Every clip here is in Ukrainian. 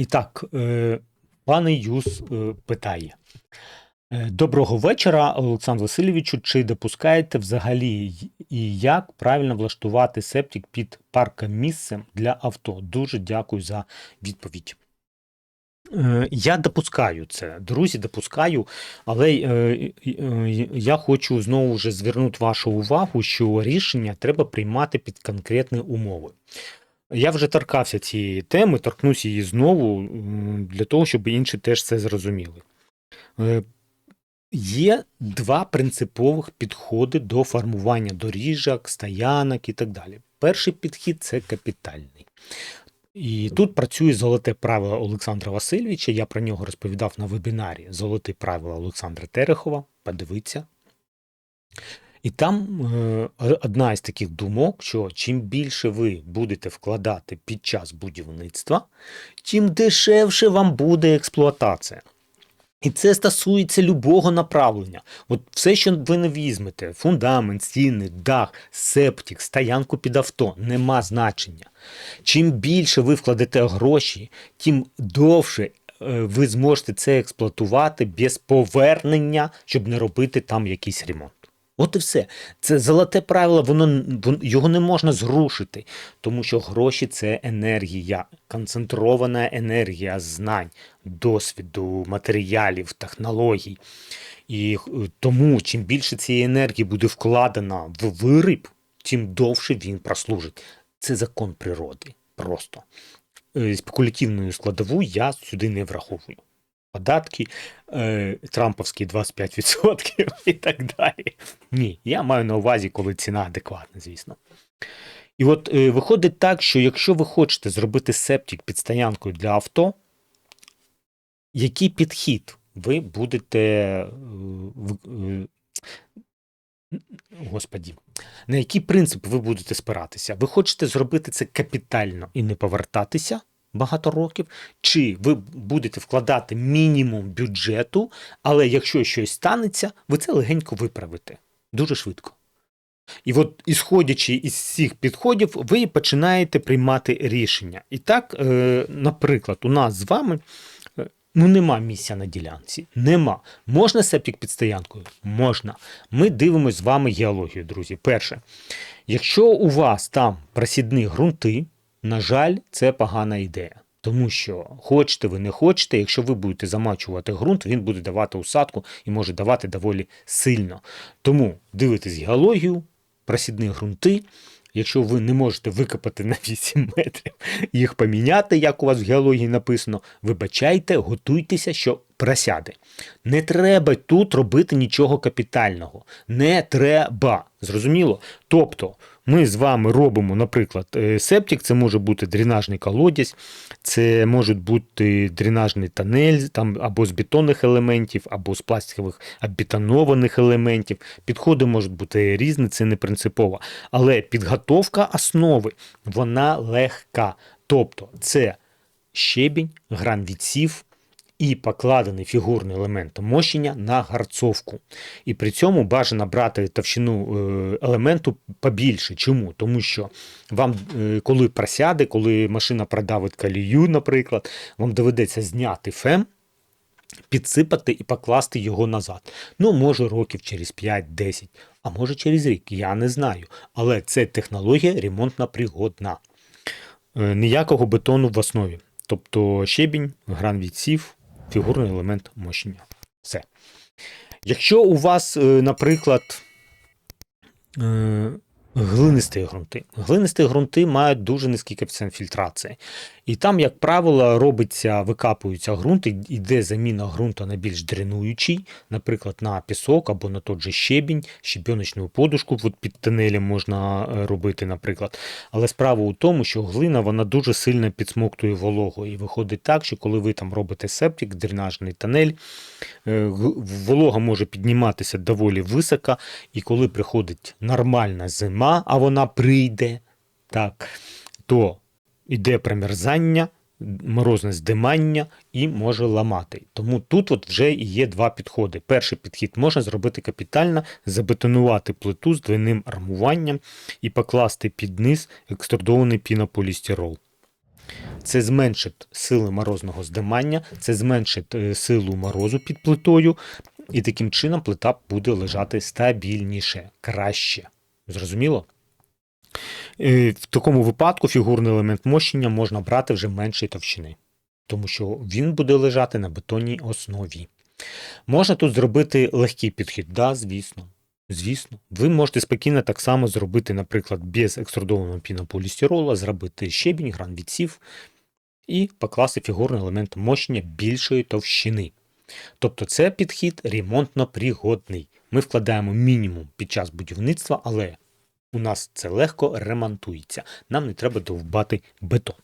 І так, е, пане Юс е, питає. Е, Доброго вечора, Олександр Васильовичу. Чи допускаєте взагалі і як правильно влаштувати септик під паркомісцем для авто? Дуже дякую за відповідь. Я допускаю це, друзі, допускаю, але я хочу знову ж звернути вашу увагу, що рішення треба приймати під конкретні умови. Я вже торкався цієї теми, торкнусь її знову для того, щоб інші теж це зрозуміли. Е, Є два принципових підходи до формування доріжок, стоянок і так далі. Перший підхід це капітальний. І тут працює золоте правило Олександра Васильовича. Я про нього розповідав на вебінарі Золоте правило Олександра Терехова. Подивіться. І там е, одна із таких думок, що чим більше ви будете вкладати під час будівництва, тим дешевше вам буде експлуатація. І це стосується любого направлення. От все, що ви не візьмете: фундамент, стіни, дах, септик, стоянку під авто, нема значення. Чим більше ви вкладете гроші, тим довше е, ви зможете це експлуатувати без повернення, щоб не робити там якийсь ремонт. От і все. Це золоте правило, воно його не можна зрушити, тому що гроші це енергія, концентрована енергія знань, досвіду, матеріалів, технологій. І е, тому, чим більше цієї енергії буде вкладена в виріб, тим довше він прослужить. Це закон природи. Просто Е, спекулятивну складову я сюди не враховую. Податки, е, трамповські 25% і так далі. Ні, я маю на увазі, коли ціна адекватна, звісно. І от е, виходить так, що якщо ви хочете зробити септик під стоянкою для авто, який підхід ви будете. е, е, Господі, на який принцип ви будете спиратися? Ви хочете зробити це капітально і не повертатися багато років, чи ви будете вкладати мінімум бюджету, але якщо щось станеться, ви це легенько виправите дуже швидко. І от, ісходячи із цих підходів, ви починаєте приймати рішення. І так, е, наприклад, у нас з вами е, ну, нема місця на ділянці. Нема. Можна септик під стоянкою? Можна. Ми дивимося з вами геологію, друзі. Перше, якщо у вас там просідні ґрунти, на жаль, це погана ідея. Тому що хочете ви не хочете, якщо ви будете замачувати ґрунт, він буде давати усадку і може давати доволі сильно. Тому дивитесь геологію, просідні ґрунти. Якщо ви не можете викопати на 8 метрів, їх поміняти, як у вас в геології написано, вибачайте, готуйтеся, що просяде. Не треба тут робити нічого капітального. Не треба. Зрозуміло? Тобто, ми з вами робимо, наприклад, е, септик, це може бути дренажний колодязь, це може бути дренажний тонель там, або з бетонних елементів, або з пластикових оббетонованих елементів. Підходи можуть бути різні, це не принципово. Але підготовка основи вона легка. Тобто, це щебінь, гранвідсів і покладений фігурний елемент мощення на гарцовку. І при цьому бажано брати товщину е, елементу побільше. Чому? Тому що вам, е, коли просяде, коли машина продавить колію, наприклад, вам доведеться зняти фем, підсипати і покласти його назад. Ну, може, років через 5-10, а може через рік, я не знаю. Але це технологія ремонтна пригодна. Е, Ніякого бетону в основі. Тобто щебінь, гран відсів, фігурний елемент мощення. Все. Якщо у вас, е, наприклад, е, глинисті ґрунти. Глинисті ґрунти мають дуже низький коефіцієнт фільтрації. І там, як правило, робиться, викапується ґрунт, і йде заміна ґрунту на більш дренуючий, наприклад, на пісок або на той же щебінь, щебіночну подушку от під тунелем можна е, робити, наприклад. Але справа у тому, що глина вона дуже сильно підсмоктує вологу. І виходить так, що коли ви там робите септик, дренажний тунель, е, волога може підніматися доволі високо, і коли приходить нормальна зима, а вона прийде, так, то йде промерзання, морозне здимання і може ламати. Тому тут от вже є два підходи. Перший підхід можна зробити капітально, забетонувати плиту з двойним армуванням і покласти під низ екструдований пінополістирол. Це зменшить сили морозного здимання, це зменшить е, силу морозу під плитою, і таким чином плита буде лежати стабільніше, краще. Зрозуміло? Е, В такому випадку фігурний елемент мощення можна брати вже меншої товщини, тому що він буде лежати на бетонній основі. Можна тут зробити легкий підхід, да, звісно. Звісно, ви можете спокійно так само зробити, наприклад, без екструдованого пінополістирола, зробити щебінь, гран відсів і покласти фігурний елемент мощення більшої товщини. Тобто це підхід ремонтно пригодний. Ми вкладаємо мінімум під час будівництва, але у нас це легко ремонтується. Нам не треба довбати бетон.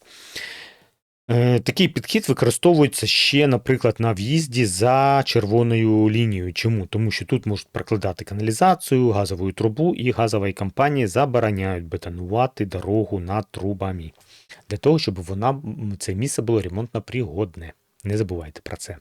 Е, Такий підхід використовується ще, наприклад, на в'їзді за червоною лінією. Чому? Тому що тут можуть прокладати каналізацію, газову трубу, і газові компанії забороняють бетонувати дорогу над трубами. Для того, щоб вона, це місце було ремонтно пригодне. Не забувайте про це.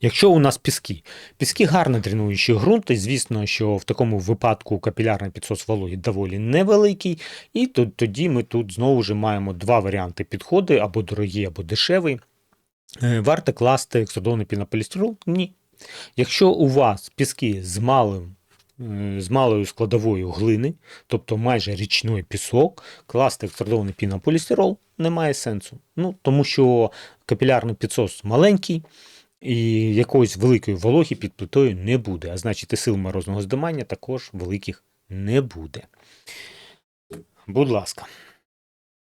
Якщо у нас піски, піски гарно дренуючі ґрунт, і звісно, що в такому випадку капілярний підсос вологі доволі невеликий, і то- тоді ми тут знову ж маємо два варіанти підходу: або дорогий, або дешевий. Е, Варто класти екструдований пінополістирол? Ні. Якщо у вас піски з малим. е, З малою складовою глини, тобто майже річний пісок, класти екструдований пінополістирол немає сенсу. Ну, тому що капілярний підсос маленький, і якоїсь великої вологи під плитою не буде. А значить, і сил морозного здимання також великих не буде. Будь ласка.